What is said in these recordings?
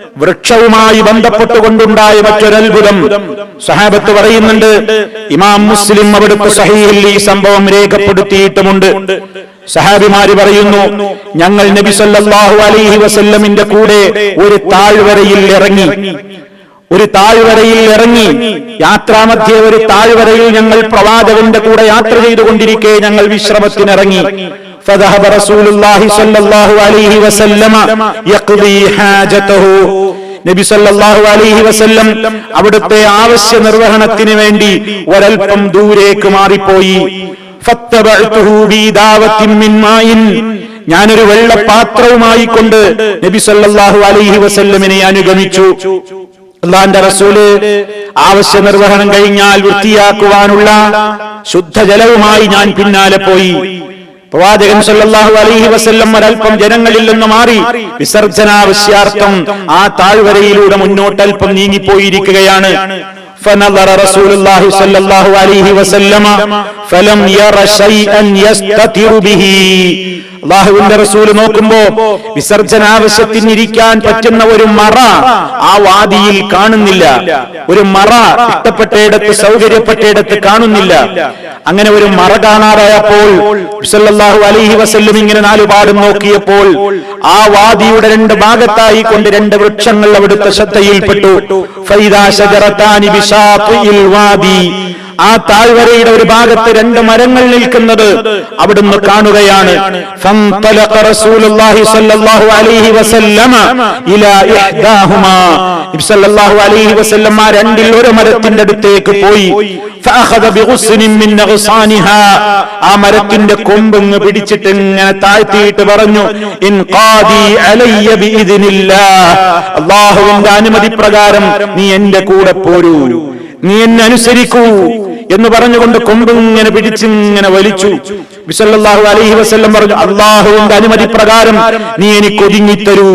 വൃക്ഷവുമായി ബന്ധപ്പെട്ടുകൊണ്ടുണ്ടായ മറ്റൊരത്ഭുതം സഹാബത്ത് പറയുന്നുണ്ട് ഇമാം മുസ്ലിം അവിടുത്തെ സഹീഹിൽ ഈ സംഭവം രേഖപ്പെടുത്തിയിട്ടുമുണ്ട്. സഹാബിമാര് പറയുന്നു ഞങ്ങൾ നബി സല്ലല്ലാഹു അലൈഹി വസല്ലമിന്റെ കൂടെ ഒരു താഴ്വരയിൽ ഇറങ്ങി. ഒരു താഴ്വരയിൽ ഇറങ്ങി. യാത്രാമധ്യേ ഒരു താഴ്വരയിൽ ഞങ്ങൾ പ്രവാചകന്റെ കൂടെ യാത്ര ചെയ്തുകൊണ്ടിരിക്കെ ഞങ്ങൾ വിശ്രമത്തിനിറങ്ങി. فذهب رسول الله صلى الله عليه وسلم يقضي حاجته നബി സല്ലല്ലാഹു അലൈഹി വസല്ലം അവിടുത്തെ ആവശ്യ നിർവഹണത്തിന് വേണ്ടി ഒരൽപ്പം ദൂരേക്ക് മാറിപ്പോയി ഫത്തബഅതുഹു ബിദാവത്തിൻ മിൻ മായിൻ ഞാനൊരു വെള്ളപാത്രവുമായി കൊണ്ട് നബി സല്ലല്ലാഹു അലൈഹി വസല്ലമിനെ അനുഗമിച്ചു അള്ളാന്റെ റസൂല് ആവശ്യ നിർവഹണം കഴിഞ്ഞാൽ വൃത്തിയാക്കുവാനുള്ള ശുദ്ധജലവുമായി ഞാൻ പിന്നാലെ പോയി പ്രവാചകൻ സല്ലല്ലാഹു അലൈഹി വസല്ലം ഒരൽപ്പം ജനങ്ങളിൽ നിന്ന് മാറി വിസർജനാവശ്യാർത്ഥം ആ താഴ്വരയിലൂടെ മുന്നോട്ട് അല്പം നീങ്ങിപ്പോയിരിക്കുകയാണ് فنظر رسول الله صلى الله عليه وسلم فلم ير شيئا يستتر به അള്ളാഹുവിന്റെ റസൂല് നോക്കുമ്പോ വിസർജന ആവശ്യത്തിന് ഇരിക്കാൻ പറ്റുന്ന ഒരു മറ ആ വാദിയിൽ കാണുന്നില്ല ഒരു മറ ഇഷ്ടപ്പെട്ടയിടത്ത് സൗകര്യപ്പെട്ടയിടത്ത് കാണുന്നില്ല അങ്ങനെ ഒരു മറ കാണാതായപ്പോൾ അലൈഹി വസല്ലം ഇങ്ങനെ നാലുപാടും നോക്കിയപ്പോൾ ആ വാദിയുടെ രണ്ട് ഭാഗത്തായി കൊണ്ട് രണ്ട് വൃക്ഷങ്ങൾ അവിടുത്തെ ശ്രദ്ധയിൽപ്പെട്ടു. ആ താഴ്വരയുടെ ഒരു ഭാഗത്ത് രണ്ട് മരങ്ങൾ നിൽക്കുന്നത് അവിടുന്ന് കാണുകയാണ്. ആ രണ്ടിൽ ഒരു മരത്തിന്റെ അടുത്തേക്ക് പോയി. ആ മരത്തിന്റെ കൊമ്പങ്ങ് പിടിച്ചിട്ട് ഇങ്ങനെ താഴ്ത്തിയിട്ട് പറഞ്ഞു അള്ളാഹുവിന്റെ അനുമതി പ്രകാരം നീ എന്റെ കൂടെ പോരൂ. നീ എന്നെ അനുസരിക്കൂ. എന്ന് പറഞ്ഞുകൊണ്ട് കൊമ്പിങ്ങനെ പിടിച്ചിങ്ങനെ വലിച്ചു. വിസല്ലാഹു അലൈഹി വസ്ല്ലം പറഞ്ഞു അള്ളാഹുവിന്റെ അനുമതി പ്രകാരം നീ എനിക്ക് ഒതുങ്ങി തരൂ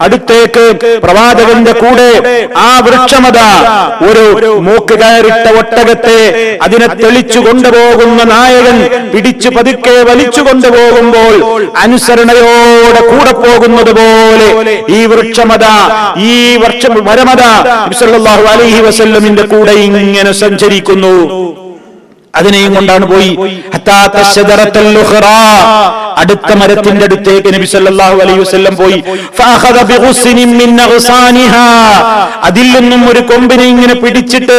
അടുത്തേക്ക് പ്രവാചകന്റെ കൂടെ ആ വൃക്ഷമത ഒരു മൂക്ക് കയറിട്ട ഒട്ടകത്തെ അതിനെ തെളിച്ചു കൊണ്ടുപോകുന്ന നായകൻ പിടിച്ചു പതുക്കെ വലിച്ചു കൊണ്ടുപോകുമ്പോൾ അനുസരണയോടെ കൂടെ പോകുന്നത് പോലെ ഈ വൃക്ഷമത ഈ വർഷം വരമത. അലൈഹി വസല്ലമിന്റെ കൂടെ ഇങ്ങനെ സഞ്ചരിക്കുന്നു. അതിനെയും കൊണ്ടാണ് പോയി. അടുത്ത മരത്തിന്റെ അടുത്തേക്ക് നബി സല്ലല്ലാഹു അലൈഹി വസല്ലം പോയി. അതിൽ നിന്നും ഒരു കൊമ്പിനെ ഇങ്ങനെ പിടിച്ചിട്ട്.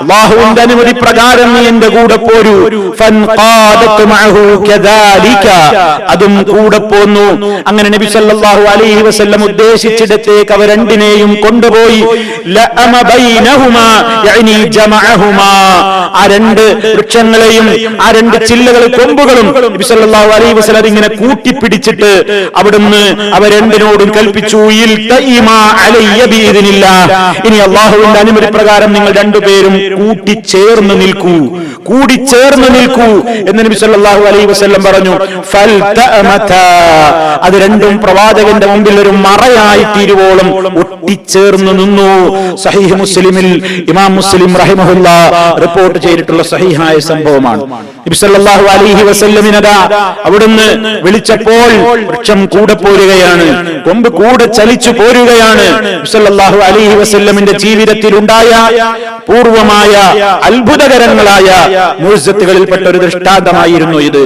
അല്ലാഹുവിന്റെ അനുമതി പ്രകാരം നീ എന്റെ കൂടെ പോരൂ. അതും കൂടെ പോന്നു അങ്ങനെ നബി സല്ലല്ലാഹു അലൈഹി വസല്ലം ഉദ്ദേശിച്ചിടത്തേക്ക് അവ രണ്ടിനെയും കൊണ്ടുപോയി ലഅമ ജമഅഹുമാ ആ രണ്ട് വൃക്ഷങ്ങളെയും ആ രണ്ട് ചില്ലകൾ കൊമ്പുകളും അലൈഹി വസല്ലം ഇങ്ങനെ കൂട്ടിപ്പിടിച്ചിട്ട് അവിടുന്ന് അവ രണ്ടിനോടും കൽപ്പിച്ചു. ഇനി അള്ളാഹുവിന്റെ അനുമതി പ്രകാരം നിങ്ങൾ രണ്ടുപേരും കൂട്ടിച്ചേർന്ന് നിൽക്കൂ കൂടി ചേർന്ന് നിൽക്കൂ എന്ന് നബി സല്ലല്ലാഹു അലൈഹി വസല്ലം പറഞ്ഞു ഫൽതഅമതാ. അത് രണ്ടും പ്രവാചകന്റെ മുമ്പിൽ ഒരു മറയായി തീരുവോളം ഒട്ടിച്ചേർന്ന് നിന്നു. സഹീഹ് മുസ്ലിമിൽ ഇമാം മുസ്ലിം റഹിമഹുല്ല റിപ്പോർട്ട് ചെയ്തിട്ടുള്ള സഹീഹായ സംഭവമാണ്. അവിടുന്ന് വിളിച്ചപ്പോൾ വൃക്ഷം കൂടെ പോരുകയാണ്. കൊമ്പ് കൂടെ ചലിച്ചു പോരുകയാണ്. നബി സല്ലല്ലാഹു അലൈഹി വസല്ലമിന്റെ ജീവിതത്തിൽ ഉണ്ടായ പൂർവമായ അത്ഭുതകരങ്ങളായ മുഴുസത്തുകളിൽപ്പെട്ട ഒരു ദൃഷ്ടാന്തമായിരുന്നു ഇത്.